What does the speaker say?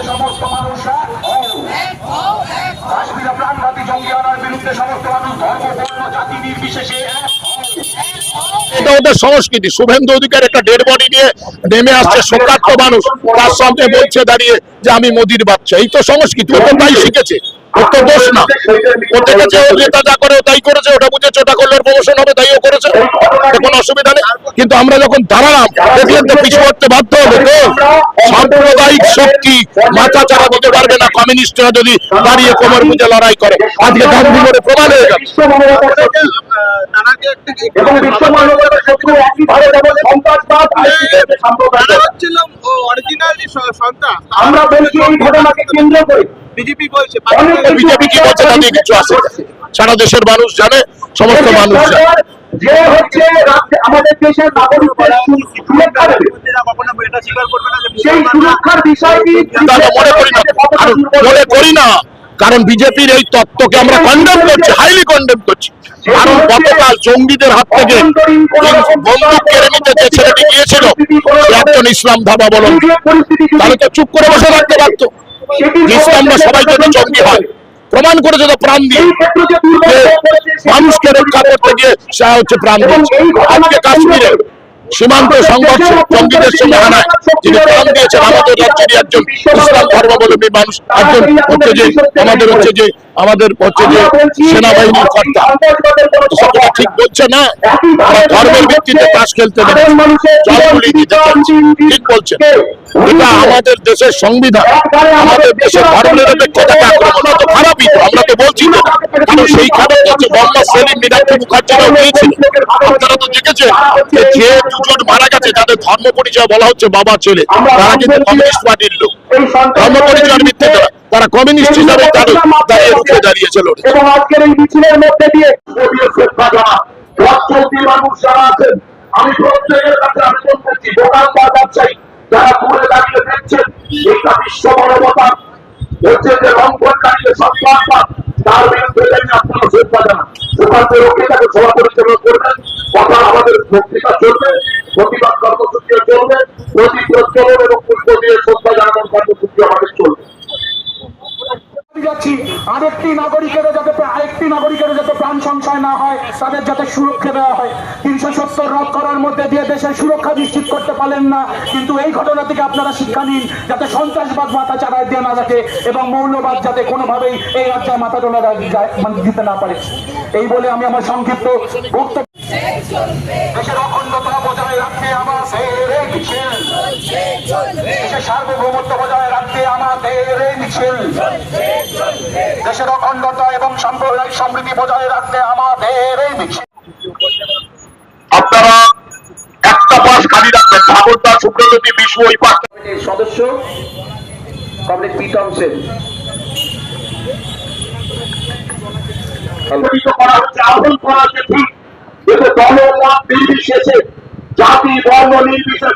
বিরুদ্ধে সমস্ত মানুষরা। কাশ্মীরে প্রাণঘাতী জঙ্গি আনার বিরুদ্ধে সমস্ত মানুষ ধর্ম বর্ণ জাতি নির্বিশেষে এটা ওদের সংস্কৃতি। শুভেন্দু অধিকার একটা ডেড বডি নিয়ে নেমে আসছে শোকার্ত মানুষ। তার সামনে বলছে দাঁড়িয়ে যে আমি মোদির বাচ্চা। এই তো সংস্কৃতি ও তো তাই শিখেছে। ওর তো দোষ না। ও দেখেছে ওর নেতা যা করে ও তাই করেছে। ওটা বুঝেছে ওটা করলে প্রমোশন হবে তাইও করেছে। কোনো অসুবিধা নেই। কিন্তু আমরা যখন দাঁড়ালাম দেখলেন তো পিছু হতে বাধ্য হবে তো। সাম্প্রদায়িক শক্তি মাথা চারা দিতে পারবে না কমিউনিস্টরা যদি দাঁড়িয়ে কোমর বুঝে লড়াই করে। আজকে গান্ধী করে প্রমাণ হয়ে গেল। শত্রু যেমন সন্ত্রাসবাদ আমরা বলছি এই ঘটনাকে কেন্দ্র করে। বিজেপি বলছে বিজেপি কি বলছে তা কিছু আসে না। সারা দেশের মানুষ জানে সমস্ত মানুষ জানে। যে হচ্ছে আমাদের দেশের নাগরিকদের সুরক্ষা দেবে সেই সুরক্ষার বিষয়টি মনে করি না। কারণ মনে করি না। কারণ বিজেপির এই তত্ত্বকে আমরা কন্ডেম করছি হাইলি কন্ডেম করছি। কারণ গতকাল জঙ্গিদের হাত থেকে বন্দুক কেড়ে নিতে যে ছেলেটি গিয়েছিল একজন ইসলাম ধাবা বলুন তাহলে তো চুপ করে বসে থাকতে পারতো। ইসলামরা সবাই যদি জঙ্গি হয় প্রমাণ করে যেত প্রাণ দিয়ে মানুষকে রক্ষা করতে গিয়ে সে হচ্ছে প্রাণ দিচ্ছে আজকে কাশ্মীরে সীমান্ত সংঘর্ষ জঙ্গিদের সঙ্গে হানায় যিনি প্রাণ দিয়েছেন, আমাদের রাজ্যেরই একজন ইসলাম ধর্মাবলম্বী মানুষ, একজন হচ্ছে যে আমাদের হচ্ছে যে আমাদের হচ্ছে যে সেনাবাহিনীর কর্তা। সেটা ঠিক বলছে না তারা ধর্মের ভিত্তিতে তাস খেলতে দেবে জলগুলি দিতে ঠিক বলছে। এটা আমাদের দেশের সংবিধান। আমাদের দেশের ধর্মনিরপেক্ষতাকে আক্রমণ তো খারাপই, তো আমরা তো বলছি তো। কারণ সেইখানে হচ্ছে মোহাম্মদ সেলিম মীনাক্ষী মুখার্জিরাও গিয়েছিল আপনারা যে যে দুজন মারা গেছে যাদের ধর্ম পরিচয় বলা হচ্ছে বাবা ছেলে তারা কিন্তু কমিউনিস্ট পার্টির লোক। ধর্ম পরিচয়ের ভিত্তিতে না। তারা কমিউনিস্ট হিসাবে তাদের দাঁড়িয়ে রুখে দাঁড়িয়েছিল এবং আজকের এই মিছিলের মধ্যে দিয়ে গভীর শ্রদ্ধা জানা রাজ্যটি মানুষ যারা আছেন আমি প্রত্যেকের কাছে আবেদন করছি দোকান ব্যবসায়ী যারা ঘুরে দাঁড়িয়ে দেখছেন এটা বিশ্ব মানবতা হচ্ছে যে লঙ্ঘনকারীকে সন্ত্রাসবাদ তার বিরুদ্ধে আপনারা শ্রদ্ধা জানান ওখান থেকে রোকে চলবে প্রতিবাদ কর্মসূচিও চলবে প্রতি প্রচলন এবং পুষ্প দিয়ে শ্রদ্ধা জানানোর কর্মসূচি আমাদের চলবে। যাচ্ছি আরেকটি নাগরিকের যাতে আরেকটি নাগরিকের যাতে প্রাণ সংশয় না হয় তাদের যাতে সুরক্ষা দেওয়া হয়। তিনশো সত্তর রদ করার মধ্যে দিয়ে দেশের সুরক্ষা নিশ্চিত করতে পারলেন না কিন্তু এই ঘটনা থেকে আপনারা শিক্ষা নিন যাতে সন্ত্রাসবাদ মাথা চাড়ায় দিয়ে না থাকে এবং মৌলবাদ যাতে কোনোভাবেই এই রাজ্যে মাথা তোলা মানে দিতে না পারে। এই বলে আমি আমার সংক্ষিপ্ত বক্তব্য দেশের সার্বভৌমত্ব বজায় রাখতে আমাদের এই মিছিল। দেশের অখণ্ডতা এবং সাম্প্রদায়িক সমৃদ্ধি বজায় রাখতে আমাদের এই মিছিল। আপনারা একটা পাশ খালি রাখবেন। ঠাকুরদা সুব্রতী বিশ্ব ওই পাশ। সদস্য কমরেড প্রীতম সেন করা হচ্ছে আহ্বান করা হচ্ছে ঠিক। কিন্তু দল নির্বিশেষে জাতি বর্ণ নির্বিশেষে